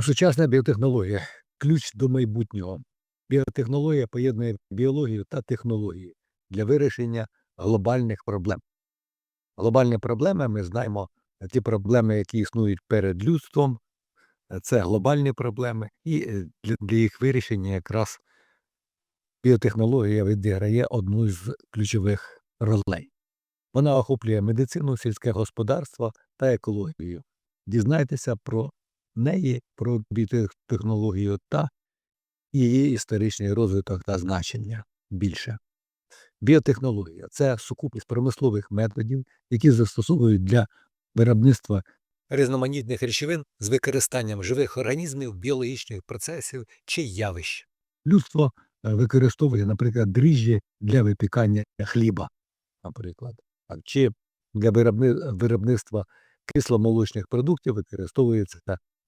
Сучасна біотехнологія ключ до майбутнього. Біотехнологія поєднує біологію та технології для вирішення глобальних проблем. Глобальні проблеми ми знаємо ті проблеми, які існують перед людством, це глобальні проблеми, і е, для їх вирішення якраз біотехнологія відіграє одну з ключових ролей. Вона охоплює медицину, сільське господарство та екологію. Дізнайтеся про неї, про біотехнологію та її історичний розвиток та значення більше. Біотехнологія це сукупність промислових методів, які застосовують для виробництва різноманітних речовин з використанням живих організмів, біологічних процесів чи явищ. Людство е, використовує, наприклад, дріжджі для випікання хліба, наприклад, чи для виробництва кисломолочних продуктів використовуються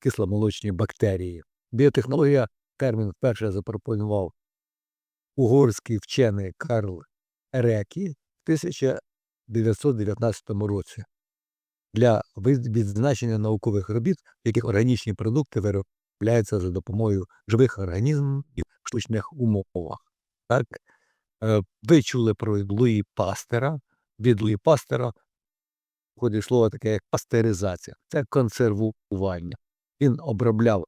кисломолочні бактерії. Біотехнологія термін вперше запропонував угорський вчений Карл Рекі в 1919 році для відзначення наукових робіт, в яких органічні продукти виробляються за допомогою живих організмів в штучних умовах. Так? Е, Ви чули про Луї Пастера. Від Луї Пастера входить слово таке, як пастеризація. Це консервування. Він обробляв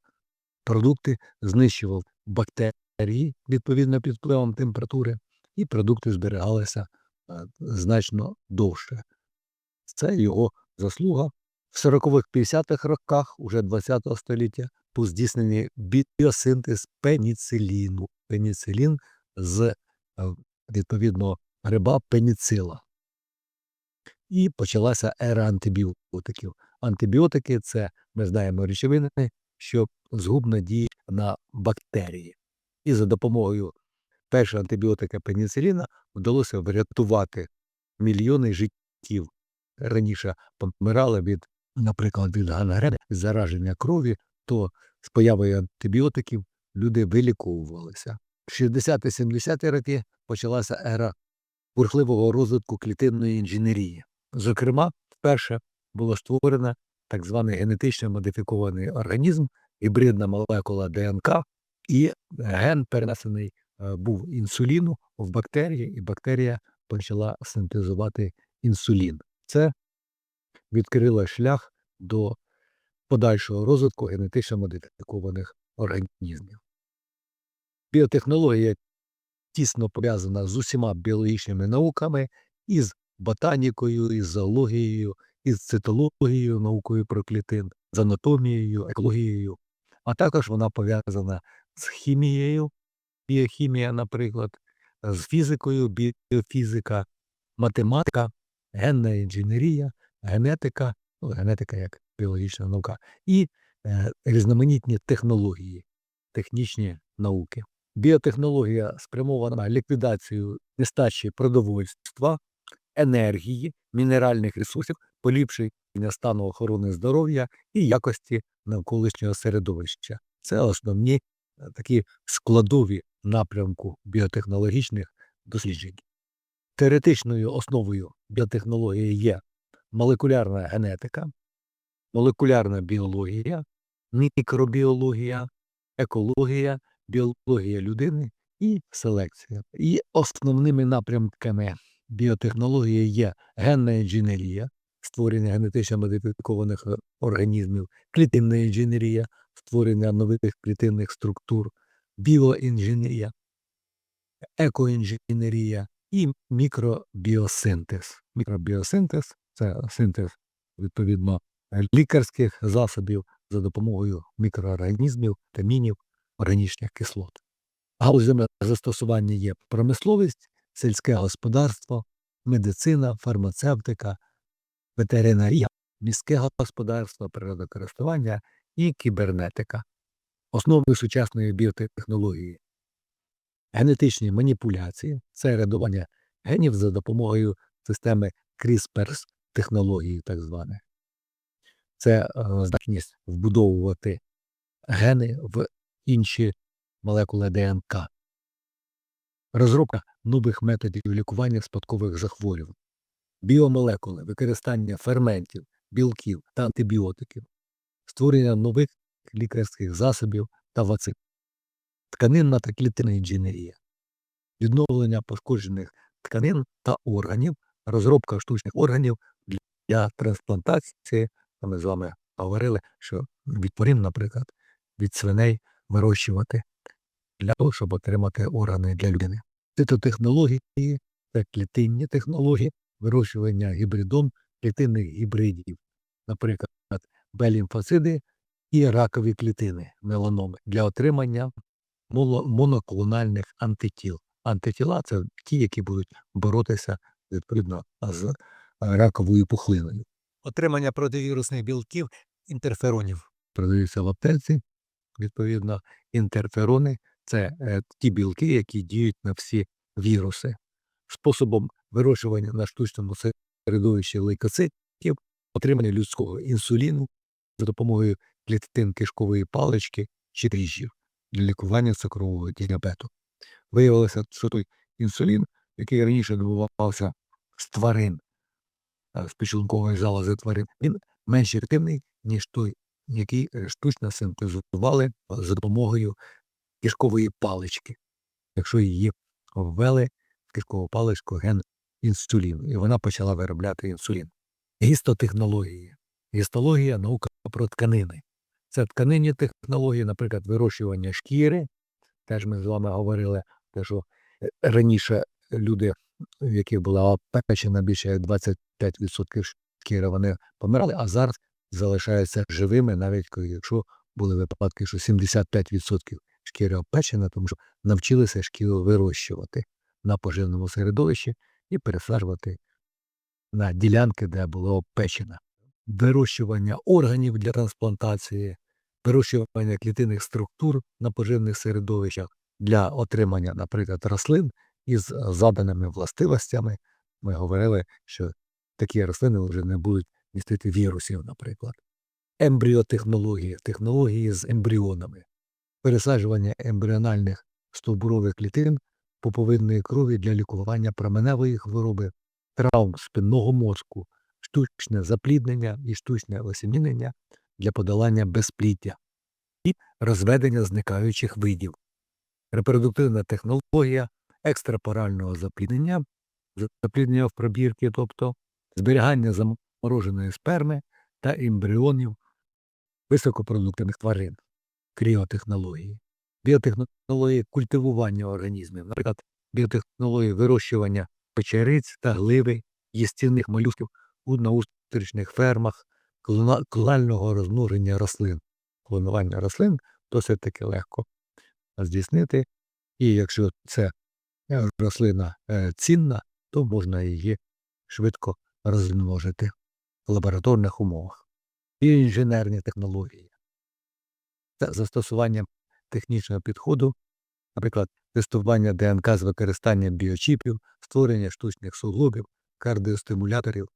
продукти, знищував бактерії відповідно під впливом температури, і продукти зберігалися е, значно довше. Це його заслуга. В 40-х-50-х роках уже 20-го століття був здійснений біосинтез пеніциліну. Пеніцилін з е, відповідно гриба пеніцила. І почалася ера антибіотиків. Антибіотики це ми знаємо речовини, що згубно діють на бактерії. І за допомогою першого антибіотика пеніциліна вдалося врятувати мільйони життів. Раніше помирали від, наприклад, від гангрени, зараження крові, то з появою антибіотиків люди виліковувалися. В 60-70-ті роки почалася ера бурхливого розвитку клітинної інженерії. Зокрема, вперше було створено так званий генетично модифікований організм, гібридна молекула ДНК, і ген перенесений е, був інсуліну в бактерії, і бактерія почала синтезувати інсулін. Це відкрило шлях до подальшого розвитку генетично модифікованих організмів. Біотехнологія тісно пов'язана з усіма біологічними науками, із ботанікою, із зоологією, із цитологією, наукою про клітин, з анатомією, екологією, а також вона пов'язана з хімією, біохімія, наприклад, з фізикою, біофізика, математика, генна інженерія, генетика, ну, генетика як біологічна наука, і е, різноманітні технології, технічні науки. Біотехнологія спрямована на ліквідацію нестачі продовольства, енергії, мінеральних ресурсів, поліпшення стану охорони здоров'я і якості навколишнього середовища. Це основні е, такі складові напрямку біотехнологічних досліджень. Теоретичною основою біотехнології є молекулярна генетика, молекулярна біологія, мікробіологія, екологія, біологія людини і селекція. І основними напрямками біотехнології є генна інженерія, створення генетично модифікованих е, організмів, клітинна інженерія, створення нових клітинних структур, біоінженерія, екоінженерія і мікробіосинтез. Мікробіосинтез це синтез відповідно лікарських засобів за допомогою мікроорганізмів, тамінів, органічних кислот. Галузями застосування є промисловість, сільське господарство, медицина, фармацевтика, ветеринарія, міське господарство, природокористування і кібернетика. Основою сучасної біотехнології генетичні маніпуляції це рядування генів за допомогою системи CRISPR технології, так званих. Це е, здатність вбудовувати гени в інші молекули ДНК. Розробка нових методів лікування спадкових захворювань, біомолекули, використання ферментів, білків та антибіотиків, створення нових лікарських засобів та вакцин. Тканинна та клітинна інженерія, відновлення пошкоджених тканин та органів, розробка штучних органів для трансплантації. Ми з вами говорили, що від тварин, наприклад, від свиней вирощувати для того, щоб отримати органи для людини. Цитотехнології та клітинні технології, вирощування гібридом клітинних гібридів, наприклад, Б-лімфоциди і ракові клітини меланоми для отримання моноклональних антитіл. Антитіла це ті, які будуть боротися відповідно з раковою пухлиною. Отримання противірусних білків інтерферонів. Продаються в аптеці. Відповідно, інтерферони це е, ті білки, які діють на всі віруси. Способом вирощування на штучному середовищі лейкоцитів, отримання людського інсуліну за допомогою клітин кишкової палички чи дріжджів для лікування цукрового діабету. Виявилося, що той інсулін, який раніше добувався з тварин, з підшлункової залози тварин, він менш ефективний, ніж той, який е, штучно синтезували за допомогою кишкової палички. Якщо її ввели в кишкову паличку ген інсуліну, і вона почала виробляти інсулін. Гістотехнології. Гістологія наука про тканини. Це тканинні технології, наприклад, вирощування шкіри. Теж ми з вами говорили, що е, раніше люди, в яких була опечена більше як 25% шкіри, вони помирали, а зараз залишаються живими, навіть якщо були випадки, що 75% шкіри опечена, тому що навчилися шкіру вирощувати на поживному середовищі і пересаджувати на ділянки, де було опечено. Вирощування органів для трансплантації, вирощування клітинних структур на поживних середовищах для отримання, наприклад, рослин із заданими властивостями. Ми говорили, що такі рослини вже не будуть містити вірусів, наприклад. Ембріотехнології, технології з ембріонами, пересаджування ембріональних стовбурових клітин поповинної крові для лікування променевої хвороби, травм спинного мозку, штучне запліднення і штучне осімінення для подолання безпліддя і розведення зникаючих видів, репродуктивна технологія екстрапорального запліднення, запліднення в пробірки, тобто зберігання замороженої сперми та ембріонів високопродуктивних тварин, кріотехнології, біотехнології культивування організмів, наприклад, біотехнології вирощування печериць та гливи, їстівних молюсків у наустрічних фермах, клона- клонального розмноження рослин. Клонування рослин досить таки легко здійснити, і якщо це е, рослина е, цінна, то можна її швидко розмножити в лабораторних умовах. Біоінженерні технології. Це застосування технічного підходу, наприклад, тестування ДНК з використанням біочіпів, створення штучних суглобів, кардіостимуляторів,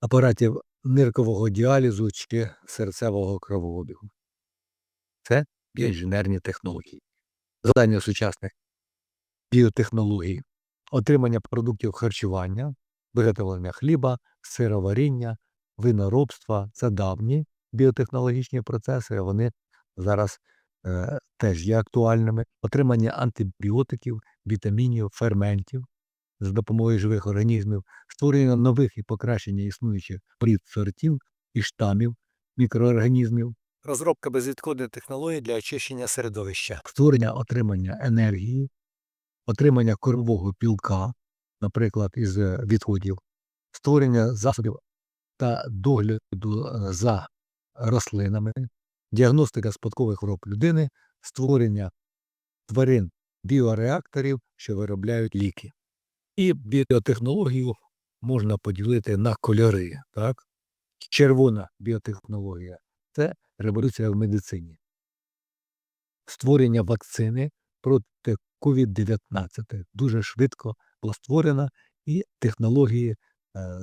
апаратів ниркового діалізу чи серцевого кровообігу. Це біоінженерні технології. Завдання сучасних біотехнологій, отримання продуктів харчування, виготовлення хліба, сироваріння, виноробства це давні біотехнологічні процеси, вони зараз теж є актуальними. Отримання антибіотиків, вітамінів, ферментів за допомогою живих організмів, створення нових і покращення існуючих порід сортів і штамів мікроорганізмів, Розробка безвідходної технології для очищення середовища. створення отримання енергії, отримання кормового білка, наприклад, із е, відходів, створення засобів та догляду е, за рослинами, діагностика спадкових хвороб людини, створення тварин біореакторів, що виробляють ліки. І біотехнологію можна поділити на кольори. Так? Червона біотехнологія це революція в медицині. Створення вакцини проти COVID-19 дуже швидко була створена, і технології, е,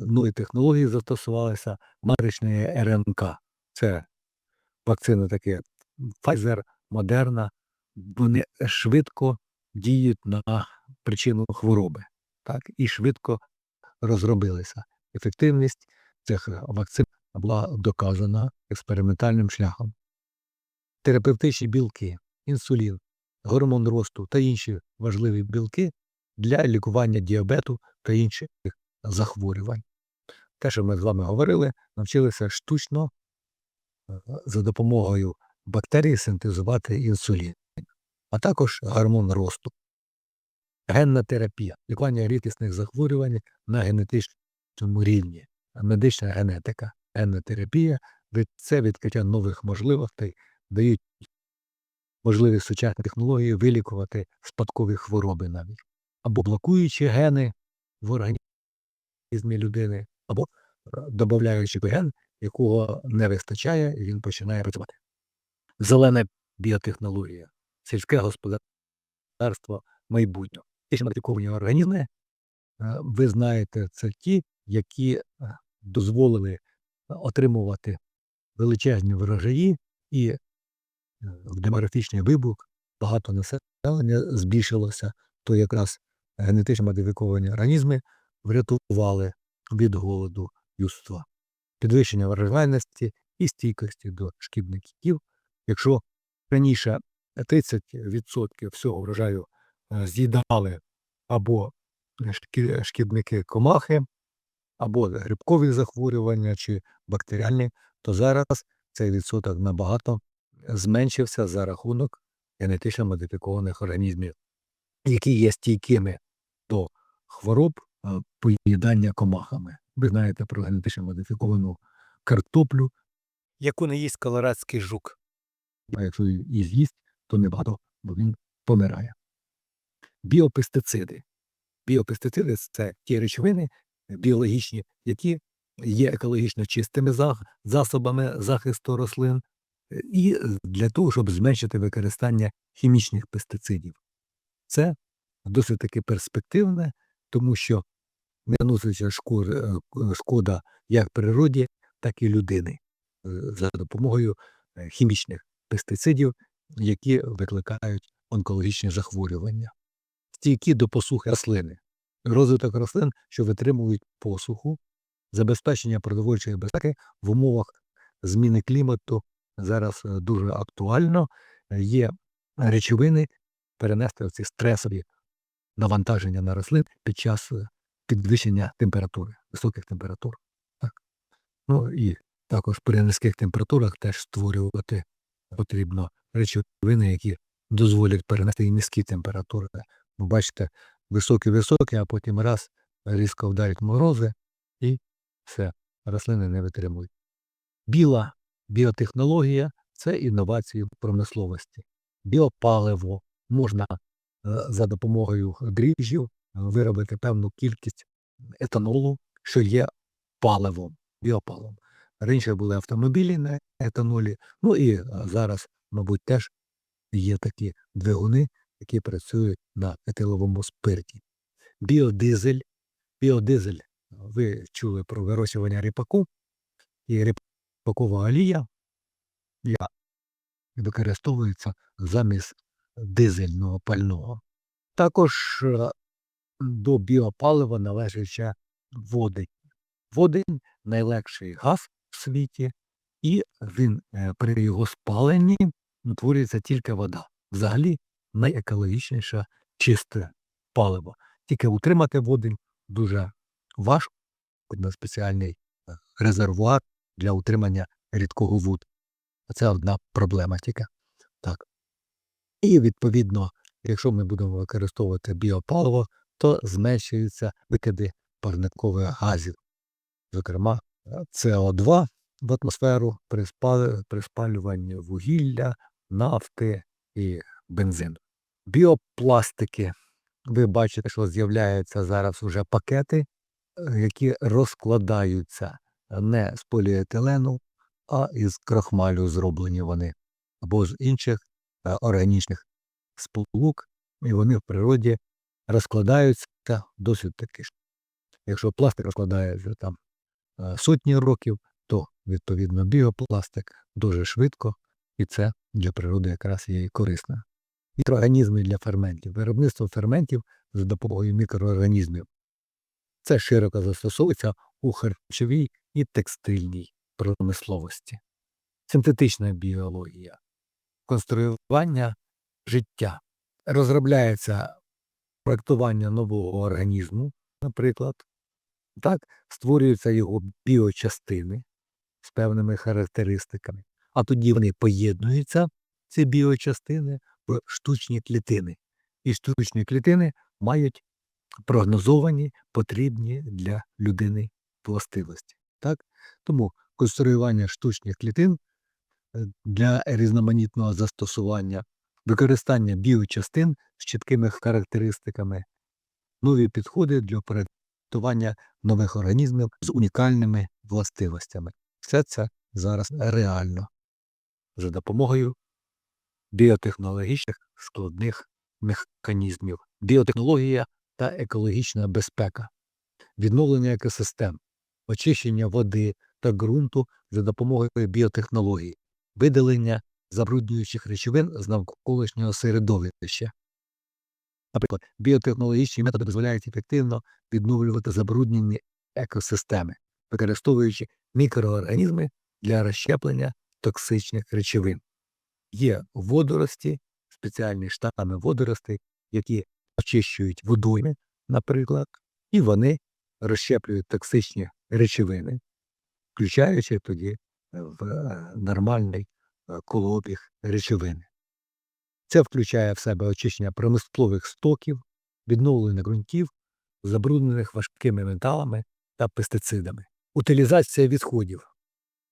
нові технології застосувалися матричної РНК. Це вакцини такі Pfizer, Moderna, вони швидко діють на причину хвороби, так, і швидко розробилися. Ефективність цих вакцин була доказана експериментальним шляхом. терапевтичні білки, інсулін, гормон росту та інші важливі білки для лікування діабету та інших захворювань. Те, що ми з вами говорили, навчилися штучно за допомогою бактерій синтезувати інсулін, а також гормон росту. Генна терапія, лікування рідкісних захворювань на генетичному рівні, медична генетика, генна терапія це відкриття нових можливостей, дають можливість сучасні технології вилікувати спадкові хвороби навіть, або блокуючи гени в організмі людини, або е, додаючи ген, якого не вистачає, і він починає працювати. Зелена біотехнологія, сільське господарство майбутнього. Ті модифіковані організми, е, ви знаєте, це ті, які е, дозволили е, отримувати величезні врожаї і демографічний вибух багато населення збільшилося, то якраз генетично модифіковані організми врятували від голоду людства. Підвищення врожайності і стійкості до шкідників. Якщо раніше 30% всього врожаю е, з'їдали або шкідники комахи, або грибкові захворювання чи бактеріальні, то зараз цей відсоток набагато зменшився за рахунок генетично модифікованих організмів, які є стійкими до хвороб е, поїдання комахами. Ви знаєте про генетично модифіковану картоплю, Яку не їсть колорадський жук. а якщо її з'їсть, то небагато, бо він помирає. Біопестициди. Біопестициди це ті речовини біологічні, які є екологічно чистими засобами захисту рослин, і для того, щоб зменшити використання хімічних пестицидів. Це досить таки перспективне, тому що наноситься е, шкода як природі, так і людини е, за допомогою е, хімічних пестицидів, які викликають онкологічні захворювання. Стійкі до посухи рослини. Розвиток рослин, що витримують посуху, забезпечення продовольчої безпеки в умовах зміни клімату зараз дуже актуально. Є речовини перенести ці стресові навантаження на рослин під час підвищення температури, високих температур. Так. Ну і також при низьких температурах теж створювати потрібно речовини, які дозволять перенести низькі температури. Ви бачите, високі-високі, а потім раз різко вдарять морози, і все, рослини не витримують. Біла біотехнологія це інновації в промисловості. Біопаливо можна е, за допомогою дріжджів виробити певну кількість етанолу, що є паливом, біопаливом. Раніше були автомобілі на етанолі, ну і е, зараз, мабуть, теж є такі двигуни, які працюють на етиловому спирті. Біодизель. Біодизель. Ви чули про вирощування ріпаку і ріпакова олія, яка використовується замість дизельного пального. Також е, до біопалива належить ще водень. Водень найлегший газ в світі, і він е, при його спаленні утворюється тільки вода. Взагалі найекологічніше чисте паливо. Тільки утримати водень дуже важко, на спеціальний е, резервуар для утримання рідкого вуд. Це одна проблема тільки. Так. І відповідно, якщо ми будемо використовувати біопаливо, то зменшуються викиди парникових газів, зокрема е, СО2 в атмосферу при, спалюванні вугілля, нафти і бензину. Біопластики. Ви бачите, що з'являються зараз уже пакети, е, які розкладаються не з поліетилену, а із крахмалю зроблені вони, або з інших е, органічних сполук, і вони в природі розкладаються досить таки. Якщо пластик розкладається там е, сотні років, то відповідно біопластик дуже швидко, і це для природи якраз є і корисно. Мікроорганізми для ферментів. Виробництво ферментів за допомогою мікроорганізмів. Це широко застосовується у харчовій і текстильній промисловості. Синтетична біологія. конструювання життя. Розробляється проектування нового організму, наприклад. Так, створюються його біочастини з певними характеристиками, а тоді вони поєднуються, ці біочастини, в штучні клітини. І штучні клітини мають прогнозовані потрібні для людини властивості. Так? Тому конструювання штучних клітин е, для різноманітного застосування, використання біочастин з чіткими характеристиками, нові підходи для проєктування нових організмів з унікальними властивостями. Все це зараз реально. За допомогою біотехнологічних складних механізмів, біотехнологія та екологічна безпека, відновлення екосистем, очищення води та ґрунту за допомогою біотехнологій, видалення забруднюючих речовин з навколишнього середовища. Наприклад, біотехнологічні методи дозволяють ефективно відновлювати забруднені екосистеми, використовуючи мікроорганізми для розщеплення токсичних речовин. Є водорості, спеціальні штами водоростей, які очищують водойми, наприклад, і вони розщеплюють токсичні речовини, включаючи тоді в е, нормальний е, колообіг речовини. Це включає в себе очищення промислових стоків, відновлення ґрунтів, забруднених важкими металами та пестицидами, утилізація відходів,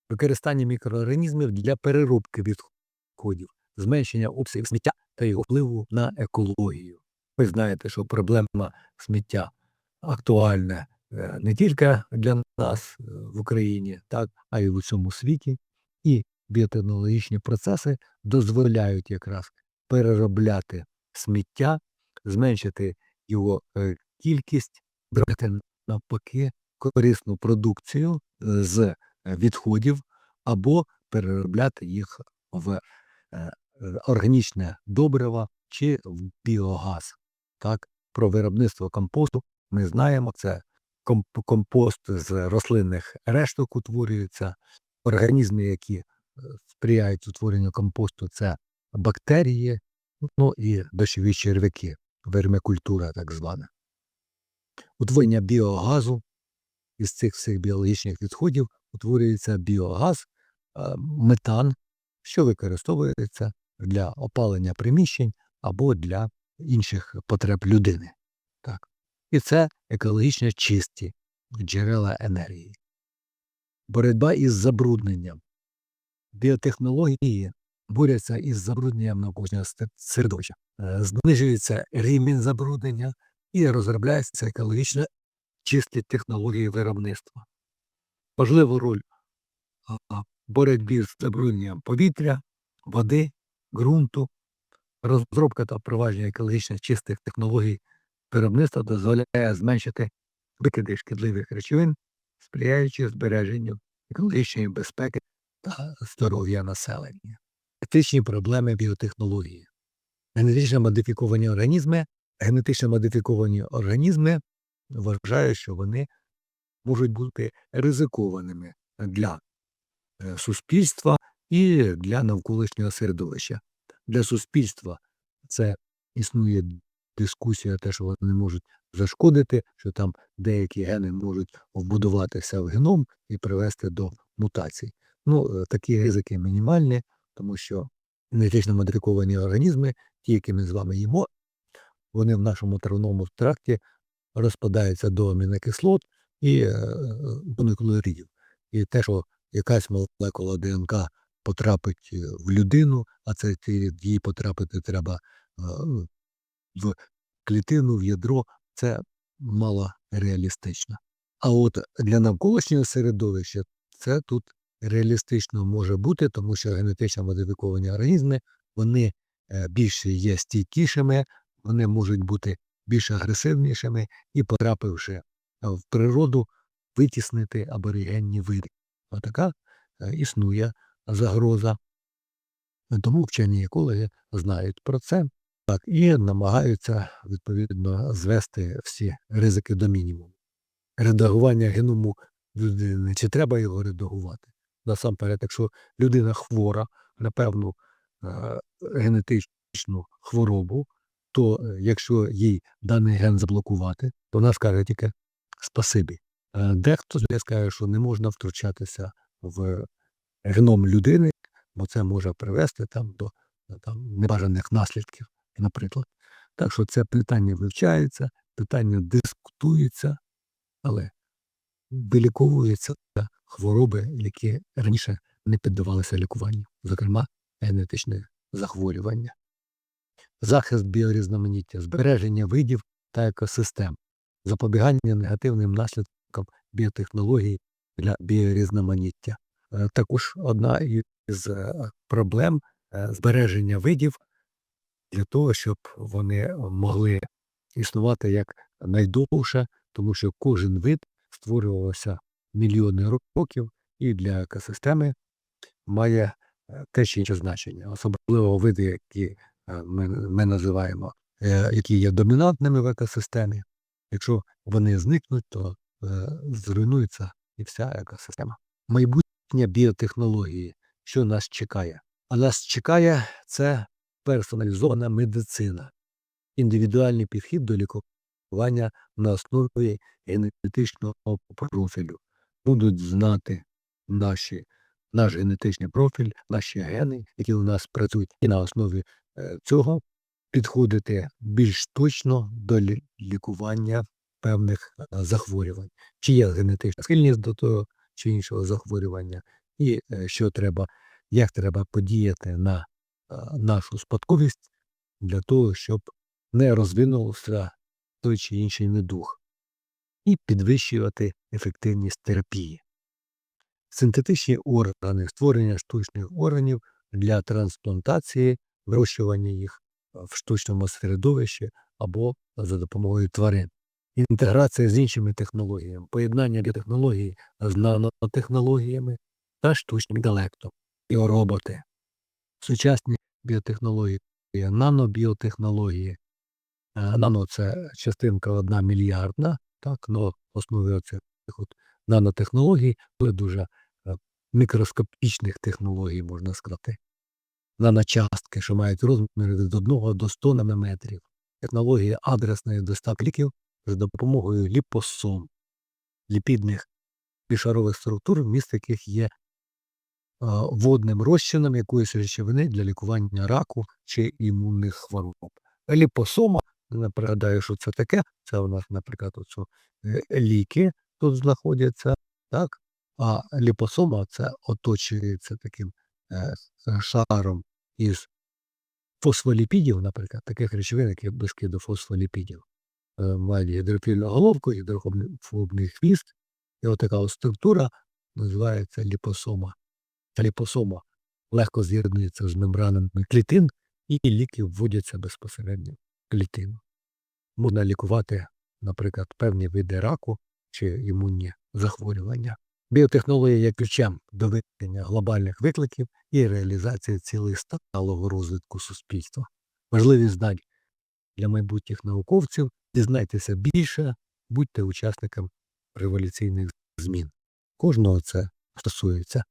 використання мікроорганізмів для переробки відходів, зменшення обсягів сміття та його впливу на екологію. Ви знаєте, що проблема сміття актуальна е, не тільки для нас е, в Україні, так, а й в усьому світі. Біотехнологічні процеси дозволяють якраз переробляти сміття, зменшити його е, кількість, брати навпаки корисну продукцію е, з е, відходів або переробляти їх в органічне добриво чи в біогаз. Так, про виробництво компосту ми знаємо, це компост з рослинних решток утворюється, організми, які сприяють утворенню компосту, це бактерії, ну і дощові черв'яки, вермикультура так звана. Утворення біогазу із цих всіх біологічних відходів утворюється біогаз, метан, що використовується для опалення приміщень або для інших потреб людини. Так. І це екологічно чисті джерела енергії. Боротьба із забрудненням. Біотехнології борються із забрудненням навколишнього середовища. Е, Знижується рівень забруднення і розробляються екологічно чисті технології виробництва. Важливу роль боротьбі з забрудненням повітря, води, ґрунту, розробка та впровадження екологічно чистих технологій виробництва дозволяє зменшити викиди шкідливих речовин, сприяючи збереженню екологічної безпеки та здоров'я населення. Етичні проблеми біотехнології. Генетично модифіковані організми, генетично модифіковані організми вважають, що вони можуть бути ризикованими для е, суспільства і для навколишнього середовища. Для суспільства це існує дискусія, те, що вони можуть зашкодити, що там деякі гени можуть вбудуватися в геном і привести до мутацій. Ну, е, такі ризики мінімальні, тому що генетично модифіковані організми, ті, які ми з вами їмо, вони в нашому травному тракті розпадаються до амінокислот і е. І те, що якась молекула ДНК потрапить е, в людину, а це їй потрапити треба е, в клітину, в ядро, це мало реалістично. А от для навколишнього середовища це тут реалістично може бути, тому що генетично модифіковані організми вони е, більше є стійкішими, вони можуть бути більш агресивнішими і, потрапивши е, в природу, витіснити аборигенні види. Отака е, існує загроза. Тому вчені екологи знають про це так, і намагаються відповідно звести всі ризики до мінімуму. Редагування геному людини, чи треба його редагувати? Насамперед, якщо людина хвора на певну е, генетичну хворобу, то е, якщо їй даний ген заблокувати, то вона скаже тільки спасибі. Е, Дехто скаже, що не можна втручатися в геном людини, бо це може привести там до там, небажаних наслідків, наприклад. Так що це питання вивчається, питання дискутується, але виліковуються хвороби, які раніше не піддавалися лікуванню, зокрема генетичне захворювання. Захист біорізноманіття, збереження видів та екосистем, запобігання негативним наслідкам біотехнологій для біорізноманіття. Е, Також одна із е, проблем е, збереження видів для того, щоб вони могли існувати як найдовше, тому що кожен вид створювався мільйони років і для екосистеми має е, те чи інше значення. Особливо види, які е, ми, ми називаємо, е, які є домінантними в екосистемі. Якщо вони зникнуть, то зруйнується і вся екосистема. Майбутнє біотехнології, що нас чекає? А нас чекає це персоналізована медицина, індивідуальний підхід до лікування на основі генетичного профілю. Будуть знати наші, наш генетичний профіль, наші гени, які у нас працюють, і на основі е, цього підходити більш точно до лікування певних е, захворювань. Чи є генетична схильність до того чи іншого захворювання, і е, що треба, як треба подіяти на нашу спадковість для того, щоб не розвинувався той чи інший недух, і підвищувати ефективність терапії. Синтетичні органи, створення штучних органів для трансплантації, вирощування їх в штучному середовищі або за допомогою тварин. Інтеграція з іншими технологіями, поєднання біотехнології з нанотехнологіями та штучним інтелектом, біороботи, сучасні біотехнології, нанобіотехнології. Нано це частинка одна мільярдна, так, но основи оцих от нанотехнологій були дуже е, мікроскопічних технологій, можна сказати. Наночастки, що мають розміри від 1 до 100 нанометрів. Технології адресної доставки ліків за допомогою ліпосом, ліпідних бішарових структур, вміст яких є е, водним розчином якоїсь речовини для лікування раку чи імунних хвороб. Ліпосома, не пригадаю, що це таке. Це у нас, наприклад, оцю, е, ліки тут знаходяться, так? А ліпосома це оточується таким е, шаром із фосфоліпідів, наприклад, таких речовин, які близькі до фосфоліпідів. Е, Мають гідрофільну головку, гідрофобний хвіст, і отака от структура називається ліпосома. Та ліпосома легко з'єднується з мембранами клітин, і ліки вводяться безпосередньо в клітину. Можна лікувати, наприклад, певні види раку чи імунні захворювання. Біотехнологія є ключем до вирішення глобальних викликів і реалізації цілей сталого розвитку суспільства. Важливі знань для майбутніх науковців. Дізнайтеся більше, будьте учасником революційних змін. Кожного це стосується.